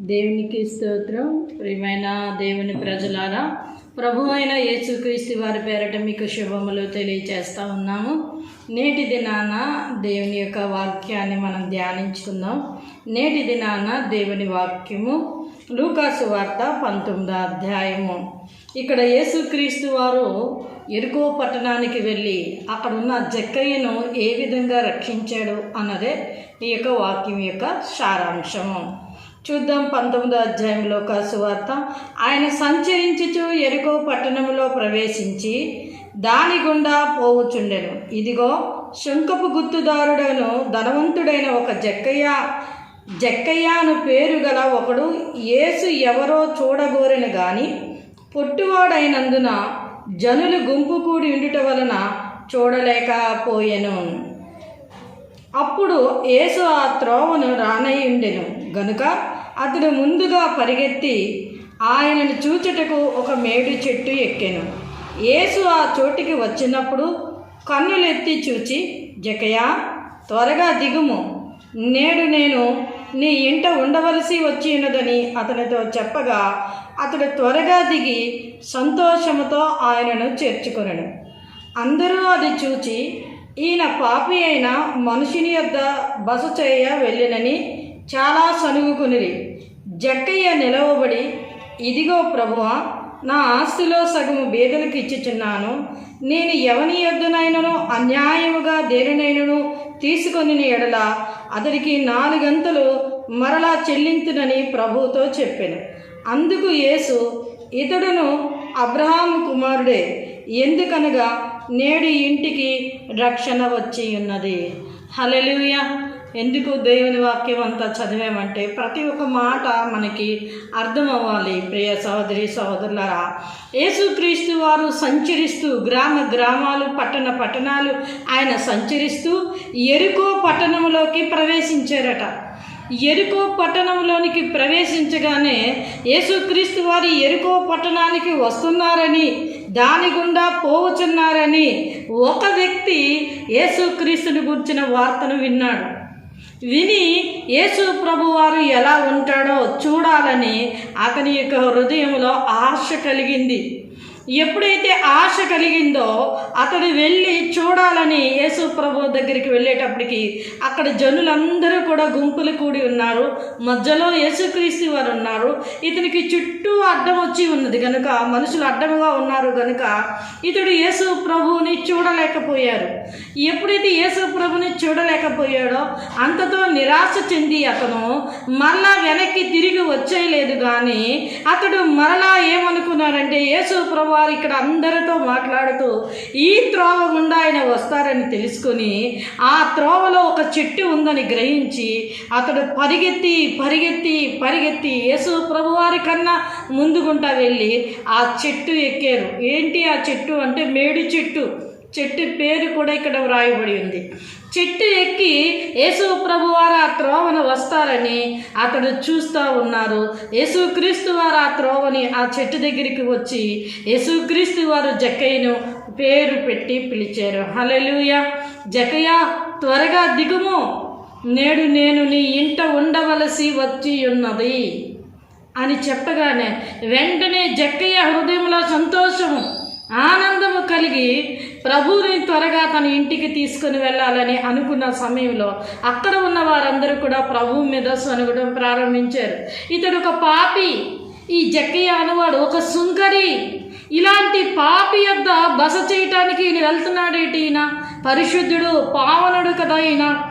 దేవునికి స్తోత్రం. ప్రియమైన దేవుని ప్రజలారా ప్రభు అయిన యేసుక్రీస్తు వారి పేరట మీకు శుభములు తెలియచేస్తా ఉన్నాము. నేటి దినాన దేవుని యొక్క వాక్యాన్ని మనం ధ్యానించుకుందాం. నేటి దినాన దేవుని వాక్యము లూకాసు వార్త పంతొమ్మిదో అధ్యాయము. ఇక్కడ యేసుక్రీస్తు వారు ఎరుకో పట్టణానికి వెళ్ళి అక్కడున్న జక్కయ్యను ఏ విధంగా రక్షించాడు అన్నదే ఈ యొక్క వాక్యం యొక్క సారాంశము. చూద్దాం పంతొమ్మిదో అధ్యాయంలో కాసువార్త ఆయన సంచరించుచు ఎరుకో పట్టణంలో ప్రవేశించి దాని గుండా పోవుచుండెను. ఇదిగో శంఖపు గుర్తుదారుడను ధనవంతుడైన ఒక జక్కయ్య జక్కయ్య అను పేరు గల ఒకడు యేసు ఎవరో చూడగోరెను గాని పొట్టువాడైనందున జనులు గుంపు కూడి ఉండుట వలన చూడలేకపోయెను. అప్పుడు యేసు ఆ త్రోవను రానయ్యుండెను. గనుక అతడు ముందుగా పరిగెత్తి ఆయనను చూచుటకు ఒక మేడు చెట్టు ఎక్కాను. యేసు ఆ చోటికి వచ్చినప్పుడు కన్నులెత్తి చూచి జకయా త్వరగా దిగుము. నేడు నేను నీ ఇంట ఉండవలసి వచ్చినదని అతనితో చెప్పగా అతడు త్వరగా దిగి సంతోషముతో ఆయనను చేర్చుకొనడు అందరూ అది చూచి ఈయన పాపి అయిన మనుషుని యొద్ద బస చేయ వెళ్ళినని చాలా సనుగుకుని జక్కయ్య నిలవబడి ఇదిగో ప్రభువా నా ఆస్తిలో సగము బీదలకు ఇచ్చుచున్నాను నేను ఎవని యొద్దనైనను అన్యాయముగా దేనినైనను తీసుకొని ఎడల అతడికి నాలుగంతలు మరలా చెల్లింతునని ప్రభువుతో చెప్పాను. అందుకు యేసు ఇతడును అబ్రహాం కుమారుడే ఎందుకనగా నేడు ఇంటికి రక్షణ వచ్చి ఉన్నది. హలెలుయ ఎందుకు దేవుని వాక్యం అంతా చదివామంటే ప్రతి ఒక్క మాట మనకి అర్థం అవ్వాలి ప్రియ సహోదరి సహోదరులరా. యేసుక్రీస్తు వారు సంచరిస్తూ గ్రామ గ్రామాలు పట్టణ పట్టణాలు ఆయన సంచరిస్తూ ఎరుకో పట్టణంలోకి ప్రవేశించారట. ఎరుకో పట్టణంలోనికి ప్రవేశించగానే యేసుక్రీస్తు వారి ఎరుకో పట్టణానికి వస్తున్నారని దాని గుండా పోవచున్నారని ఒక వ్యక్తి యేసుక్రీస్తుని గురించిన వార్తను విన్నాడు. విని యేసు ప్రభువారు ఎలా ఉంటాడో చూడాలని అతని యొక్క హృదయంలో ఆశ కలిగింది. ఎప్పుడైతే ఆశ కలిగిందో అతడు వెళ్ళి చూడాలని యేసు ప్రభు దగ్గరికి వెళ్ళేటప్పటికి అక్కడ జనులందరూ కూడా గుంపులు కూడి ఉన్నారు. మధ్యలో యేసుక్రీస్తు వారు ఉన్నారు. ఇతనికి చుట్టూ అడ్డం వచ్చి ఉన్నది కనుక మనుషులు అడ్డముగా ఉన్నారు కనుక ఇతడు యేసు ప్రభువుని చూడలేకపోయారు. ఎప్పుడైతే యేసు ప్రభుని చూడలేకపోయాడో అంతతో నిరాశ చెంది అతను మరలా వెనక్కి తిరిగి వచ్చేయలేదు కానీ అతడు మరలా ఏమనుకున్నాడంటే యేసు ప్రభు వారు ఇక్కడ అందరితో మాట్లాడుతూ ఈ త్రోవ గుండా ఆయన వస్తారని తెలుసుకొని ఆ త్రోవలో ఒక చెట్టు ఉందని గ్రహించి అతడు పరిగెత్తి పరిగెత్తి పరిగెత్తి యేసు ప్రభువారి కన్నా ముందుగుంటా వెళ్ళి ఆ చెట్టు ఎక్కారు. ఏంటి ఆ చెట్టు? అంటే మేడి చెట్టు. చెట్టు పేరు కూడా ఇక్కడ వ్రాయబడి ఉంది. చెట్టు ఎక్కి యేసు ప్రభు వారు ఆ త్రోవను వస్తారని అతడు చూస్తూ ఉన్నారు. యేసుక్రీస్తు వారు ఆ త్రోవని ఆ చెట్టు దగ్గరికి వచ్చి యేసుక్రీస్తు వారు జక్కయ్యను పేరు పెట్టి పిలిచారు. హలెలుయ జకయ్య త్వరగా దిగుము. నేడు నేను నీ ఇంట ఉండవలసి వచ్చి ఉన్నది అని చెప్పగానే వెంటనే జక్కయ్య హృదయంలో సంతోషము ఆనందము కలిగి ప్రభువుని త్వరగా తన ఇంటికి తీసుకుని వెళ్ళాలని అనుకున్న సమయంలో అక్కడ ఉన్న వారందరూ కూడా ప్రభువు మీద సనుగడం ప్రారంభించారు. ఇతడు ఒక పాపి. ఈ జక్కయ్య అనువాడు ఒక సుంకరి. ఇలాంటి పాపి యొద్ద బస చేయటానికి ఈయన వెళ్తున్నాడేటి ఈయన? పరిశుద్ధుడు పావనుడు కదా ఈయన.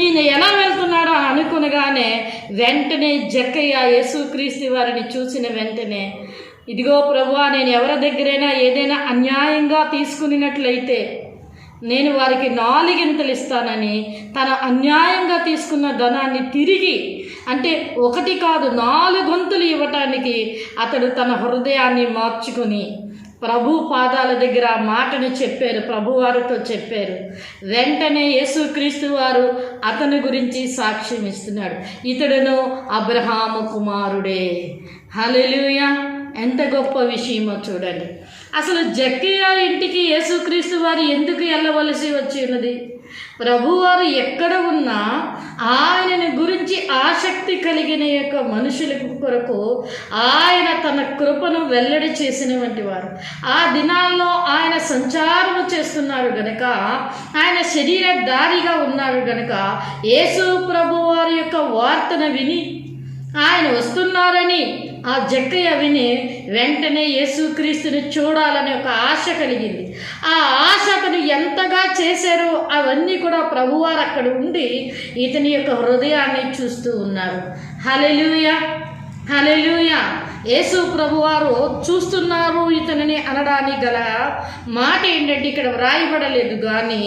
ఈయన ఎలా వెళ్తున్నాడో అని అనుకునగానే వెంటనే జక్కయ్య యేసుక్రీస్తు వారిని చూసిన వెంటనే ఇదిగో ప్రభువా నేను ఎవరి దగ్గరైనా ఏదైనా అన్యాయంగా తీసుకున్నట్లయితే నేను వారికి నాలుగింతలు ఇస్తానని తన అన్యాయంగా తీసుకున్న ధనాన్ని తిరిగి అంటే ఒకటి కాదు నాలుగొంతులు ఇవ్వటానికి అతడు తన హృదయాన్ని మార్చుకుని ప్రభు పాదాల దగ్గర ఆ మాటను చెప్పారు ప్రభువారితో చెప్పారు. వెంటనే యేసుక్రీస్తు వారు అతని గురించి సాక్ష్యం ఇస్తున్నాడు. ఇతడును అబ్రహాము కుమారుడే. హల్లెలూయా. ఎంత గొప్ప విషయమో చూడండి. అసలు జక్కయ్య ఇంటికి యేసుక్రీస్తు వారు ఎందుకు వెళ్ళవలసి వచ్చి ఉన్నది? ప్రభువారు ఎక్కడ ఉన్నా ఆయనని గురించి ఆసక్తి కలిగిన యొక్క మనుషుల కొరకు ఆయన తన కృపను వెల్లడి చేసినటువంటి వారు. ఆ దినాల్లో ఆయన సంచారము చేస్తున్నారు గనక ఆయన శరీర దారిగా ఉన్నారు గనక యేసు ప్రభువారి యొక్క వార్తను విని ఆయన వస్తున్నారని ఆ జక్కయ్య విని వెంటనే యేసుక్రీస్తుని చూడాలనే ఒక ఆశ కలిగింది. ఆ ఆశ అతను ఎంతగా చేశారో అవన్నీ కూడా ప్రభువారు అక్కడ ఉండి ఇతని యొక్క హృదయాన్ని చూస్తూ ఉన్నారు. హలెలుయ హలెలుయ యేసు ప్రభువారు చూస్తున్నారు ఇతనిని అనడానికి గల మాట ఏంటంటే ఇక్కడ వ్రాయబడలేదు కానీ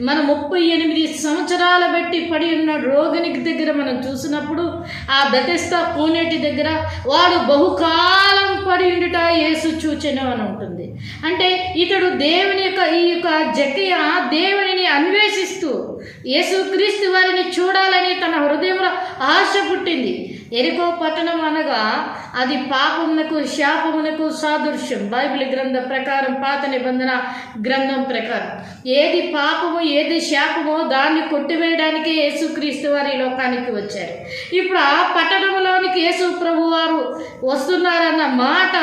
మన ముప్పై ఎనిమిది సంవత్సరాల బట్టి పడి ఉన్న రోగినికి దగ్గర మనం చూసినప్పుడు ఆ బెతెస్తా పూనేటి దగ్గర వాడు బహుకాలం పడి ఉండుట యేసు చూచెను అని ఉంటుంది. అంటే ఇతడు దేవుని యొక్క ఈ యొక్క జక్కయ్య దేవునిని అన్వేషిస్తూ యేసుక్రీస్తు వారిని చూడాలని తన హృదయంలో ఆశ పుట్టింది. ఎరికో పట్టణం అనగా అది పాపమునకు శాపమునకు సాదృశ్యం. బైబిల్ గ్రంథ ప్రకారం పాత నిబంధన గ్రంథం ప్రకారం. ఏది పాపము ఏది శాపమో దాన్ని కొట్టివేయడానికి యేసుక్రీస్తు వారి లోకానికి వచ్చారు. ఇప్పుడు ఆ పట్టణంలోనికి యేసు ప్రభు వారు వస్తున్నారన్న మాట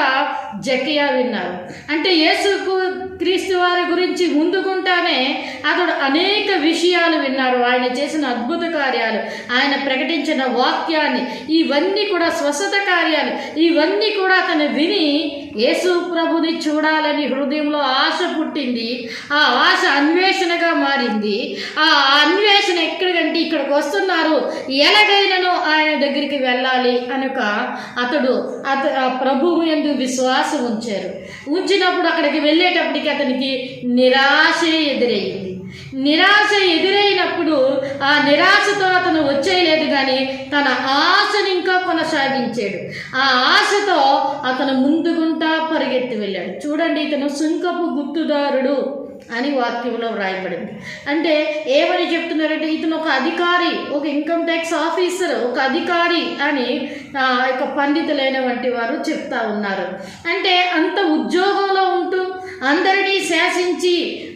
జకియా విన్నారు. అంటే యేసుకు క్రీస్తు గురించి ముందుకుంటానే అతడు అనేక విషయాలు విన్నారు. ఆయన చేసిన అద్భుత కార్యాలు ఆయన ప్రకటించిన వాక్యాన్ని ఇవన్నీ కూడా స్వస్థత కార్యాలు. ఇవన్నీ కూడా అతను విని యేసు ప్రభుని చూడాలని హృదయంలో ఆశ పుట్టింది. ఆ ఆశ అన్వేషణగా మారింది. ఆ అన్వేషణ ఎక్కడికంటే ఇక్కడికి వస్తున్నారు. ఎలాగైనాను ఆయన దగ్గరికి వెళ్ళాలి అనుక అతడు అత ప్రభువు ఎందు విశ్వాసం ఉంచారు. ఉంచినప్పుడు అక్కడికి వెళ్ళేటప్పటికి అతనికి నిరాశే ఎదురయ్యింది నిరాశ ఎదురైనప్పుడు ఆ నిరాశతో అతను వచ్చేయలేదు కానీ తన ఆశను ఇంకా కొనసాగించాడు. ఆ ఆశతో అతను ముందుగుంటా పరిగెత్తి వెళ్ళాడు. చూడండి ఇతను సుంకపు గుర్తుదారుడు అని వాక్యంలో వ్రాయబడింది. అంటే ఏమని చెప్తున్నారంటే ఇతను ఒక అధికారి ఒక ఇన్కమ్ ట్యాక్స్ ఆఫీసర్ ఒక అధికారి అని ఆ యొక్క పండితులైన వంటి వారు చెప్తా ఉన్నారు. అంటే అంత ఉద్యోగంలో ఉంటూ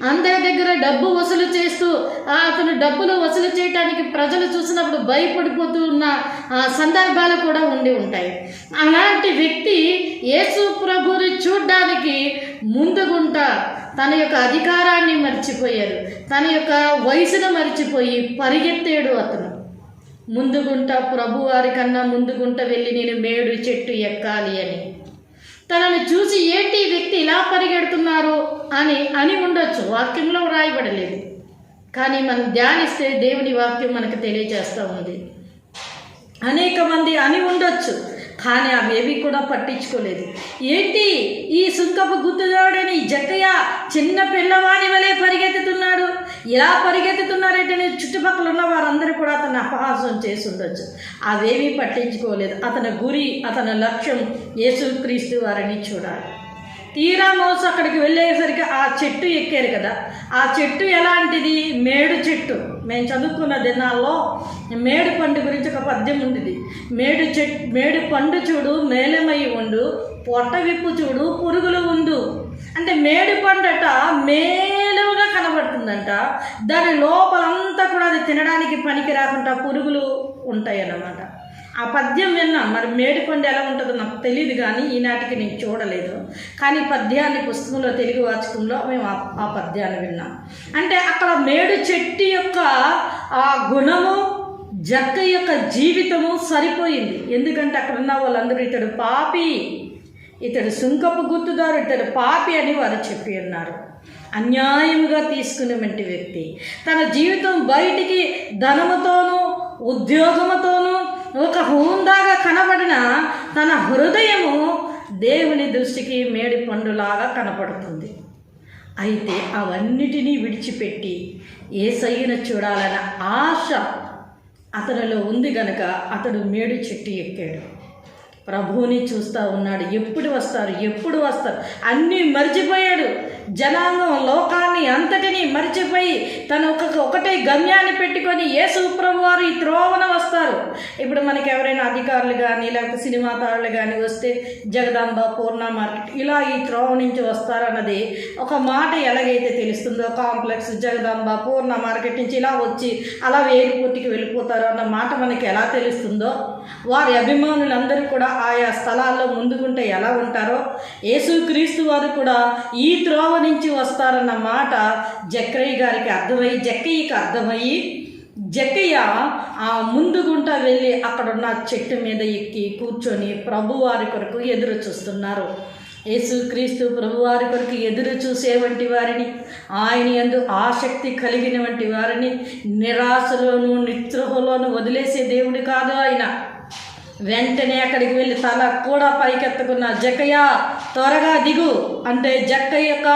అందరి దగ్గర డబ్బు వసూలు చేస్తూ అతను డబ్బులు వసూలు చేయటానికి ప్రజలు చూసినప్పుడు భయపడిపోతూ ఉన్న ఆ, సందర్భాలు కూడా ఉండి ఉంటాయి. అలాంటి వ్యక్తి యేసు ప్రభుని చూడ్డానికి ముందుగుంటా తన యొక్క అధికారాన్ని మర్చిపోయారు తన యొక్క వయసును మర్చిపోయి పరిగెత్తాడు అతను. ముందుగుంట ప్రభువారి కన్నా ముందుగుంట వెళ్ళి నేను మేడు చెట్టు ఎక్కాలి అని. తనను చూసి ఏంటి ఈ వ్యక్తి ఇలా పరిగెడుతున్నారు అని అని ఉండొచ్చు. వాక్యంలో వ్రాయబడలేదు. కానీ మనం ధ్యానిస్తే దేవుని వాక్యం మనకు తెలియజేస్తూ ఉంది. అనేక మంది అని ఉండొచ్చు కానీ అవేవి కూడా పట్టించుకోలేదు. ఏంటి? ఈ సుంకపు గుర్తుదాడని జక్కయ్య చిన్న పిల్లవాని వలె పరిగెత్తుతున్నాడు. ఇలా పరిగెత్తుతున్నారంటే చుట్టుపక్కల ఉన్న వారందరూ కూడా అతను అపహాసం చేసి ఉండొచ్చు. అవేమీ పట్టించుకోలేదు. అతని గురి అతని లక్ష్యం యేసుక్రీస్తు వారిని చూడాలి. తీరా మోసు అక్కడికి వెళ్ళేసరికి ఆ చెట్టు ఎక్కారు కదా. ఆ చెట్టు ఎలాంటిది? మేడు చెట్టు. మేము చదువుకున్న దినాల్లో మేడు పండు గురించి ఒక పద్యం ఉండేది. మేడు చెట్టు మేడు పండు చూడు మేలమై ఉండు పొట్ట విప్పు చూడు పురుగులు ఉండు. అంటే మేడు పండట మేలుగా కనబడుతుందంట. దాని లోపలంతా కూడా అది తినడానికి పనికి రాకుండా పురుగులు ఉంటాయి అన్నమాట ఆ పద్యం విన్నా మరి మేడిపండు ఎలా ఉంటుందో నాకు తెలియదు కానీ ఈనాటికి నేను చూడలేదు. కానీ పద్యాన్ని పుస్తకంలో తెలుగు వాచకంలో మేము ఆ ఆ పద్యాన్ని విన్నాం. అంటే అక్కడ మేడు చెట్టు యొక్క ఆ గుణము జక్క యొక్క జీవితము సరిపోయింది. ఎందుకంటే అక్కడ ఉన్న వాళ్ళందరూ ఇతడు పాపి ఇతడు సుంకపు గుర్తుదారు ఇతడు పాపి అని వారు చెప్పి ఉన్నారు. అన్యాయముగా తీసుకునేటువంటి వ్యక్తి. తన జీవితం బయటికి ధనముతోనూ ఉద్యోగముతోనూ ఒక హోందాగా కనబడిన తన హృదయము దేవుని దృష్టికి మేడి పండులాగా కనపడుతుంది. అయితే అవన్నిటినీ విడిచిపెట్టి ఏసయ్యను చూడాలన్న ఆశ అతనిలో ఉంది గనక అతడు మేడు చెట్టు ఎక్కాడు. ప్రభువుని చూస్తూ ఉన్నాడు. ఎప్పుడు వస్తారు? ఎప్పుడు వస్తారు? అన్నీ మర్చిపోయాడు. జనాంగం లోకాన్ని అంతటినీ మర్చిపోయి తను ఒక ఒకటే గమ్యాన్ని పెట్టుకొని యేసు ప్రభు వారు ఈ త్రోవన వస్తారు. ఇప్పుడు మనకి ఎవరైనా అధికారులు కానీ లేకపోతే సినిమా తారులు కానీ వస్తే జగదాంబ పూర్ణ మార్కెట్ ఇలా ఈ త్రోవ నుంచి వస్తారన్నది ఒక మాట ఎలాగైతే తెలుస్తుందో కాంప్లెక్స్ జగదాంబ పూర్ణ మార్కెట్ నుంచి ఇలా వచ్చి అలా వేరుపూర్తికి వెళ్ళిపోతారు అన్న మాట మనకి ఎలా తెలుస్తుందో వారి అభిమానులందరూ కూడా ఆయా స్థలాల్లో ముందుకుంటే ఎలా ఉంటారో యేసుక్రీస్తు వారు కూడా ఈ త్రోవ నుంచి వస్తారన్న మాట జక్రయ్య గారికి అర్థమయ్యి జక్కయ్యకి అర్థమయ్యి జక్కయ్య ఆ ముందుగుంట వెళ్ళి అక్కడున్న చెట్టు మీద ఎక్కి కూర్చొని ప్రభువారి కొరకు ఎదురు చూస్తున్నారు. యేసుక్రీస్తు ప్రభువారి కొరకు ఎదురు చూసే వంటి వారిని ఆయన యందు ఆసక్తి కలిగిన వంటి వారిని నిరాశలోను నిత్రహలోను వదిలేసే దేవుడు కాదు ఆయన. వెంటనే అక్కడికి వెళ్ళి తల కూడా పైకెత్తుకున్న జక్కయ్య త్వరగా దిగు అంటే జక్కయ్య యొక్క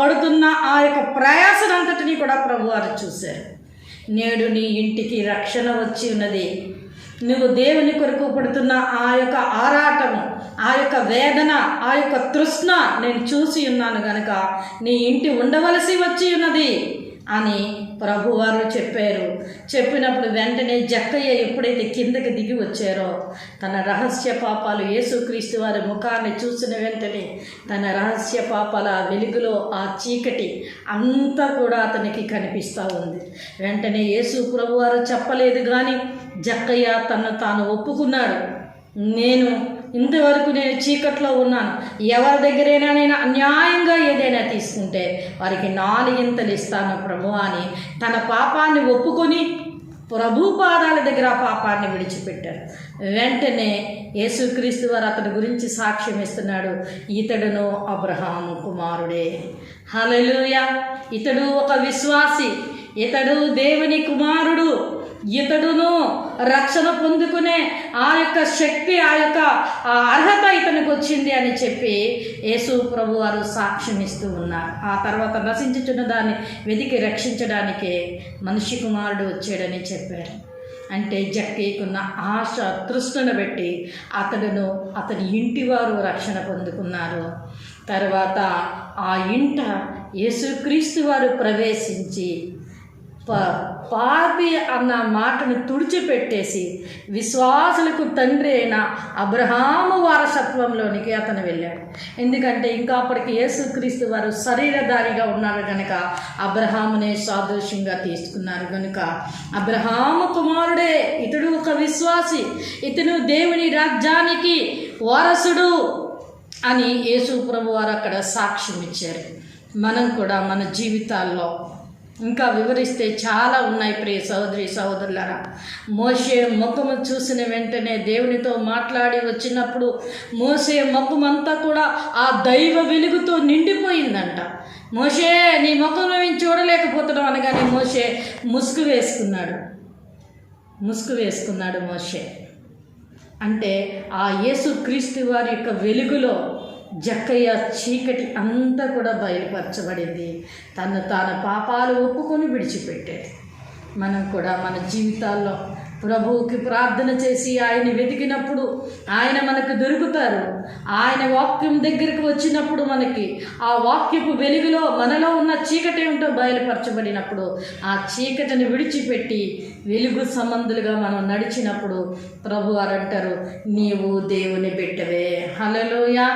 పడుతున్న ఆ యొక్క ప్రయాసనంతటినీ కూడా ప్రభువారు చూశారు. నేడు నీ ఇంటికి రక్షణ వచ్చి ఉన్నది. నువ్వు దేవుని కొరకు పడుతున్న ఆ యొక్క ఆరాటము ఆ యొక్క వేదన ఆ యొక్క తృష్ణ నేను చూసి ఉన్నాను గనుక నీ ఇంటి ఉండవలసి వచ్చి ఉన్నది. అని ప్రభువారు చెప్పారు. చెప్పినప్పుడు వెంటనే జక్కయ్య ఎప్పుడైతే కిందకి దిగి వచ్చారో తన రహస్య పాపాలు యేసుక్రీస్తు వారి ముఖాన్ని చూసిన వెంటనే తన రహస్య పాపాల వెలుగులో ఆ చీకటి అంతా కూడా అతనికి కనిపిస్తూ ఉంది. వెంటనే యేసు ప్రభువారు చెప్పలేదు కానీ జక్కయ్య తను తాను ఒప్పుకున్నాడు. నేను ఇంతవరకు నేను చీకట్లో ఉన్నాను. ఎవరి దగ్గరైనా నేను అన్యాయంగా ఏదైనా తీసుకుంటే వారికి నాలుగింతలు ఇస్తాను ప్రభు అని తన పాపాన్ని ఒప్పుకొని ప్రభు పాదాల దగ్గర ఆ పాపాన్ని విడిచిపెట్టారు వెంటనే యేసుక్రీస్తు వారు అతని గురించి సాక్ష్యం ఇస్తున్నాడు. ఇతడును అబ్రహాము కుమారుడే. హలలుయ ఇతడు ఒక విశ్వాసి. ఇతడు దేవుని కుమారుడు. ఇతడును రక్షణ పొందుకునే ఆ యొక్క శక్తి ఆ యొక్క ఆ అర్హత ఇతనికి వచ్చింది అని చెప్పి యేసు ప్రభు వారు సాక్ష్యం ఇస్తూ ఉన్నారు. ఆ తర్వాత నశించుచున్న దాన్ని వెతికి రక్షించడానికి మనిషి కుమారుడు వచ్చాడని చెప్పారు. అంటే జక్కయ్యకున్న ఆశ తృష్ణను బట్టి అతడును అతని ఇంటి వారు రక్షణ పొందుకున్నారు. తర్వాత ఆ ఇంట యేసుక్రీస్తు వారు ప్రవేశించి పాపి అన్న మాటను తుడిచిపెట్టేసి విశ్వాసులకు తండ్రి అయిన అబ్రహాము వారసత్వంలోనికి అతను వెళ్ళాడు. ఎందుకంటే ఇంకా అప్పటికి యేసుక్రీస్తు వారు శరీరధారిగా ఉన్నారు కనుక అబ్రహామునే సాదృశ్యంగా తీసుకున్నారు కనుక అబ్రహాము కుమారుడే ఇతడు ఒక విశ్వాసి ఇతను దేవుని రాజ్యానికి వారసుడు అని యేసు ప్రభు వారు అక్కడ సాక్ష్యం ఇచ్చారు మనం కూడా మన జీవితాల్లో ఇంకా వివరిస్తే చాలా ఉన్నాయి ప్రియ సహోదరి సహోదరులరా. మోసే ముఖము చూసిన వెంటనే దేవునితో మాట్లాడి వచ్చినప్పుడు మోసే ముఖమంతా కూడా ఆ దైవ వెలుగుతో నిండిపోయిందంట. మోసే నీ ముఖంలో మేము చూడలేకపోతున్నాం అనగానే మోసే ముసుగు వేసుకున్నాడు. ముసుగు వేసుకున్నాడు మోసే అంటే ఆ యేసు క్రీస్తు వారి యొక్క వెలుగులో జక్కయ్య చీకటి అంతా కూడా బయలుపరచబడింది. తను తన పాపాలు ఒప్పుకొని విడిచిపెట్టాడు. మనం కూడా మన జీవితాల్లో ప్రభువుకి ప్రార్థన చేసి ఆయన వెతికినప్పుడు ఆయన మనకు దొరుకుతారు. ఆయన వాక్యం దగ్గరికి వచ్చినప్పుడు మనకి ఆ వాక్యపు వెలుగులో మనలో ఉన్న చీకటి ఏమిటో బయలుపరచబడినప్పుడు ఆ చీకటిని విడిచిపెట్టి వెలుగు సంబంధులుగా మనం నడిచినప్పుడు ప్రభు వారు అంటారు నీవు దేవుని బిడ్డవే. హలలోయ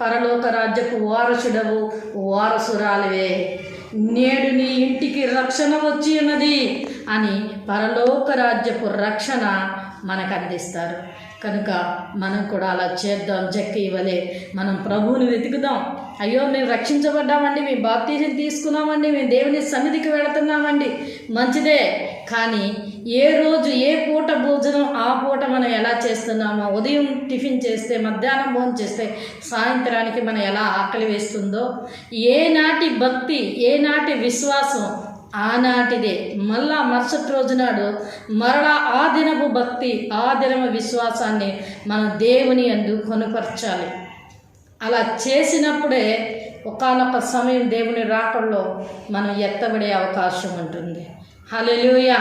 పరలోక రాజ్యపు వారసుడవు వారసురాలివే. నేడు నీ ఇంటికి రక్షణ వచ్చి ఉన్నది. అని పరలోక రాజ్యపు రక్షణ మనకు అందిస్తారు కనుక మనం కూడా అలా చేద్దాం జక్క ఇవ్వలే మనం ప్రభువుని వెతుకుదాం. అయ్యో మేము రక్షించబడ్డామండి మేము బాప్తీసం తీసుకున్నామండి మేము దేవుని సన్నిధికి వెళుతున్నామండి. మంచిదే. కానీ ఏ రోజు ఏ పూట భోజనం ఆ పూట మనం ఎలా చేస్తున్నామో ఉదయం టిఫిన్ చేస్తే మధ్యాహ్నం భోజనం చేస్తే సాయంత్రానికి మనం ఎలా ఆకలి వేస్తుందో ఏనాటి భక్తి ఏనాటి విశ్వాసం ఆనాటిదే. మళ్ళా మరుసటి రోజు నాడు మరలా ఆ దినపు భక్తి ఆ దినము విశ్వాసాన్ని మనం దేవుని అందు కొనుపరచాలి. అలా చేసినప్పుడే ఒకనొక సమయం దేవుని రాకల్లో మనం ఎత్తబడే అవకాశం ఉంటుంది. హల్లెలూయ!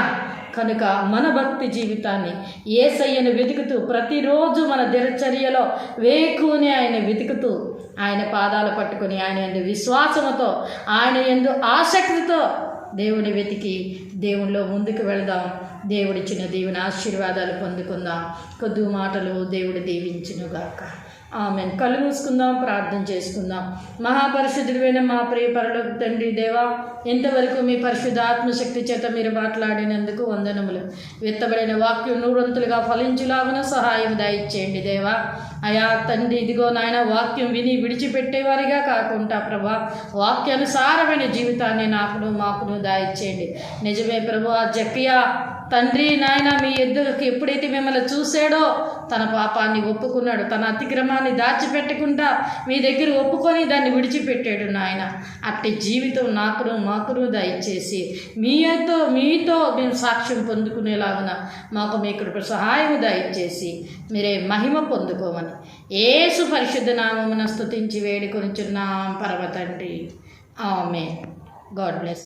కనుక మన భక్తి జీవితాన్ని ఏసయ్యను వెతుకుతూ ప్రతిరోజు మన దినచర్యలో వేకుని ఆయన వెతుకుతూ ఆయన పాదాలు పట్టుకొని ఆయన ఎందు విశ్వాసముతో ఆయన ఎందు ఆసక్తితో దేవుని వెతికి దేవునిలో ముందుకు వెళదాం. దేవుడిచ్చిన దేవుని ఆశీర్వాదాలు పొందుకుందాం. కొద్ది మాటలు దేవుడు దీవించునుగాక. ఆమె కళ్ళు మూసుకుందాం ప్రార్థన చేసుకుందాం. మహాపరిశుద్ధుడైన మా ప్రియ పరలోక తండ్రి దేవా ఇంతవరకు మీ పరిశుద్ధ ఆత్మశక్తి చేత మీరు మాట్లాడినందుకు వందనములు. విత్తబడిన వాక్యం నూరంతులుగా ఫలించులాగున సహాయం దయచేయండి దేవా. అయా తండ్రి ఇదిగో నాయన వాక్యం విని విడిచిపెట్టేవారిగా కాకుండా ప్రభా వాక్యానుసారమైన జీవితాన్ని నాకును మాకును దాయిచ్చేయండి నిజమే ప్రభు ఆ జకియా తండ్రి నాయన మీ ఎద్దుకి ఎప్పుడైతే మిమ్మల్ని చూసాడో తన పాపాన్ని ఒప్పుకున్నాడు. తన అతిక్రమాన్ని దాచిపెట్టకుండా మీ దగ్గర ఒప్పుకొని దాన్ని విడిచిపెట్టాడు నాయన. అట్టి జీవితం నాకును మాకును దయచేసి మీతో మీతో మేము సాక్ష్యం పొందుకునేలాగున మాకు మీ కృప సహాయం దయచేసి మీరే మహిమ పొందుకోమని. ఏసు పరిశుద్ధ నామమున స్థుతించి వేడుకొనిచున్నాం పర్వతండి తండ్రి ఆమె గాడ్ బ్లెస్